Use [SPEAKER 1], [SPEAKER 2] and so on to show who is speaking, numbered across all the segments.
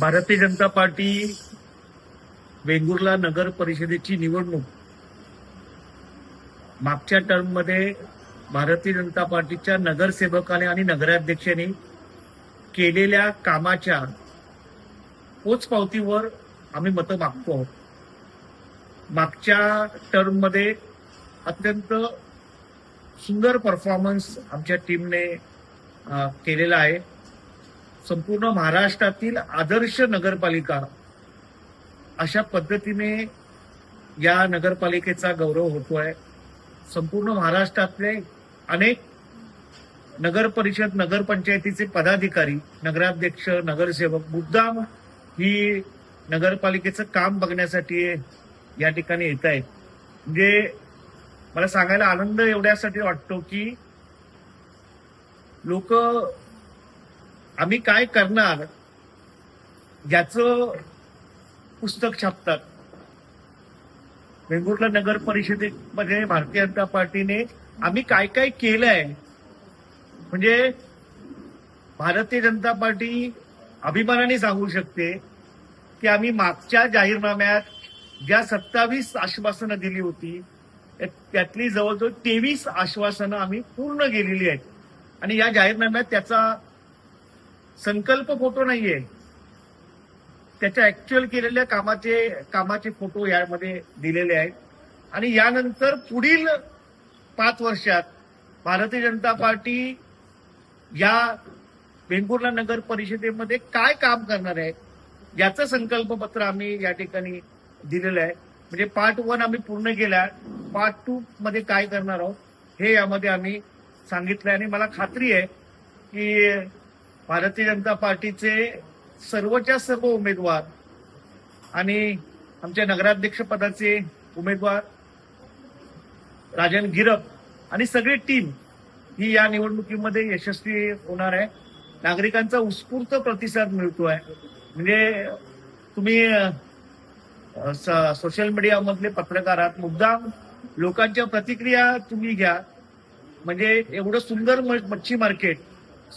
[SPEAKER 1] Bharatiya Janata party Vengurla नगर परिषदेची निवडणूक. मागच्या टर्ममध्ये भारतीय जनता पार्टीच्या नगरसेवकाने आणि नगराध्यक्षांनी केलेल्या कामाच्या पोचपावतीवर आम्ही मतं मागतो आहोत. मागच्या टर्ममध्ये अत्यंत सुंदर परफॉर्मन्स आमच्या टीमने केलेला आहे. संपूर्ण महाराष्ट्रातील आदर्श नगरपालिका अशा पद्धतीने या नगरपालिकेचा गौरव होतोय. संपूर्ण महाराष्ट्रातले अनेक नगर परिषद नगरपंचायतीचे पदाधिकारी नगराध्यक्ष नगरसेवक मुद्दाम ही नगरपालिकेचं काम बघण्यासाठी या ठिकाणी येत आहेत म्हणजे मला सांगायला आनंद एवढ्यासाठी वाटतो की लोक आम्ही काय करणार? ज्याचं पुस्तक छापतात. वेंगुर्ला नगर परिषदेमध्ये भारतीय जनता पार्टीने आम्ही काय काय केलंय? म्हणजे भारतीय जनता पार्टी अभिमानाने सांगू शकते की आम्ही मागच्या जाहीरनाम्यात ज्या सत्तावीस आश्वासनं दिली होती त्यातली जवळजवळ तेवीस आश्वासनं आम्ही पूर्ण केलेली आहेत. आणि या जाहीरनाम्यात त्याचा संकल्प फोटो नाहीये. त्याच्या ऍक्च्युअल केलेल्या कामाचे कामाचे फोटो यामध्ये दिलेले आहेत. आणि यानंतर पुढील पाच वर्षात भारतीय जनता पार्टी या वेंगुर्ला नगर परिषदेमध्ये काय काम करणार आहे याचं संकल्पपत्र आम्ही या ठिकाणी दिलेलं आहे. म्हणजे पार्ट वन आम्ही पूर्ण केला. पार्ट टू मध्ये काय करणार आहोत हे यामध्ये आम्ही सांगितलं आणि मला खात्री आहे की भारतीय जनता पार्टीचे सर्वच्या सर्व उमेदवार आणि आमच्या नगराध्यक्ष पदाचे उमेदवार राजन गिरप आणि सगळी टीम ही या निवडणुकीमध्ये यशस्वी होणार आहे. नागरिकांचा उत्स्फूर्त प्रतिसाद मिळतोय म्हणजे तुम्ही स- सोशल मीडियामधले पत्रकार आहात. मुद्दाम लोकांच्या प्रतिक्रिया तुम्ही घ्या. म्हणजे एवढं सुंदर म- मच्छी मार्केट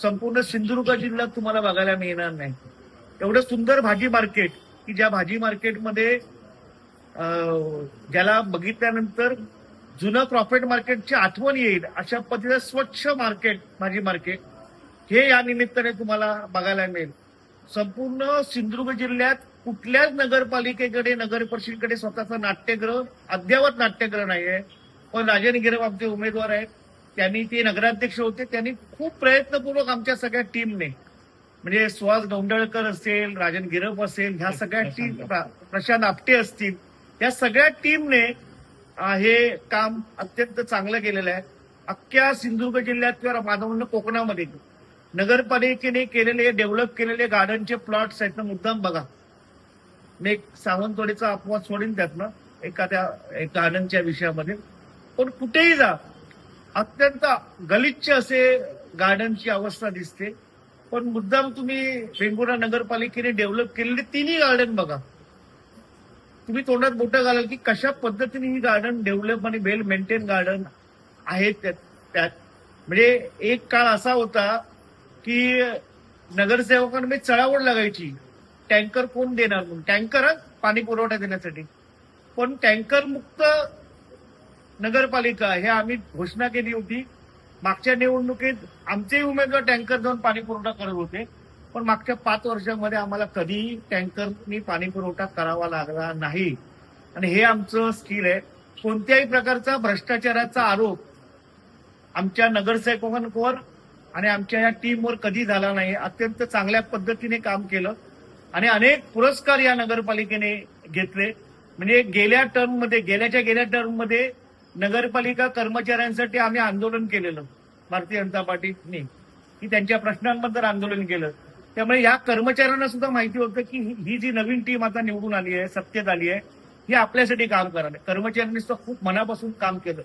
[SPEAKER 1] संपूर्ण सिंधुदुर्ग जिल्ह्यात तुम्हाला बघायला मिळणार नाही. एवढं सुंदर भाजी मार्केट की ज्या भाजी मार्केटमध्ये ज्याला बघितल्यानंतर जुनं प्रॉफिट मार्केटची आठवण येईल अशा पद्धतीचं स्वच्छ मार्केट भाजी मार्केट हे या निमित्ताने तुम्हाला बघायला मिळेल. संपूर्ण सिंधुदुर्ग जिल्ह्यात कुठल्याच नगरपालिकेकडे नगर परिषदेकडे स्वतःचा नाट्यगृह अद्यावत नाट्यगृह नाहीये. पण राजन गिरव आमचे उमेदवार आहेत. त्यांनी ते नगराध्यक्ष होते त्यांनी खूप प्रयत्नपूर्वक आमच्या सगळ्या टीमने म्हणजे सुहास गौंडळकर असेल राजन गिरप असेल ह्या सगळ्या टीम प्रशांत आपटे असतील या सगळ्या टीमने हे काम अत्यंत चांगलं केलेलं आहे. अख्ख्या सिंधुदुर्ग जिल्ह्यात किंवा माझं म्हणणं कोकणामध्ये नगरपालिकेने केलेले डेव्हलप केलेले गार्डनचे प्लॉट्स आहेत ना मुद्दाम बघा. मी एक सावंतवाडीचा अपवाद सोडीन त्यातनं एखाद्या एक गार्डनच्या विषयामध्ये. पण कुठेही जा अत्यंत गलिच्छ असे गार्डनची अवस्था दिसते. पण मुद्दाम तुम्ही वेंगुर्ला नगरपालिकेने डेव्हलप केलेले तिन्ही गार्डन बघा. तुम्ही तोंडात मोठं घालाल की कशा पद्धतीने ही गार्डन डेव्हलप आणि वेल मेंटेन गार्डन आहेत त्यात त्यात. म्हणजे एक काळ असा होता की नगरसेवकांमध्ये चळावळ लागायची. टँकर कोण देणार म्हणून? टँकर पाणी पुरवठा देण्यासाठी. पण टँकर मुक्त नगरपालिका हे आम्ही घोषणा केली होती. मागच्या निवडणुकीत आमचेही उमेदवार टँकर जाऊन पाणी पुरवठा करत होते. पण मागच्या पाच वर्षामध्ये आम्हाला कधीही टँकरनी पाणी पुरवठा करावा लागला नाही. आणि हे आमचं स्किल आहे. कोणत्याही प्रकारचा भ्रष्टाचाराचा आरोप आमच्या नगरसेवकांवर आणि आमच्या या टीमवर कधी झाला नाही. अत्यंत चांगल्या पद्धतीने काम केलं. आणि अनेक पुरस्कार या नगरपालिकेने घेतले. म्हणजे गेल्या टर्ममध्ये गेल्याच्या गेल्या टर्ममध्ये नगरपालिका कर्मचाऱ्यांसाठी आम्ही आंदोलन केलेलं. भारतीय जनता पार्टीने. की त्यांच्या प्रश्नांबद्दल आंदोलन केलं. त्यामुळे या कर्मचाऱ्यांना सुद्धा माहिती होतं की ही- जी नवीन टीम आता निवडून आली आहे सत्तेत आली आहे ही आपल्यासाठी काम करणार आहे. कर्मचाऱ्यांनी सुद्धा खूप मनापासून काम केलं.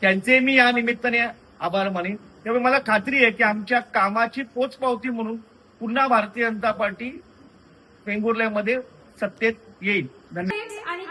[SPEAKER 1] त्यांचे मी या निमित्ताने आभार मानेन. त्यामुळे मला खात्री आहे की आमच्या कामाची पोचपावती म्हणून पुन्हा भारतीय जनता पार्टी वेंगुर्ल्यामध्ये सत्तेत येईल. धन्यवाद.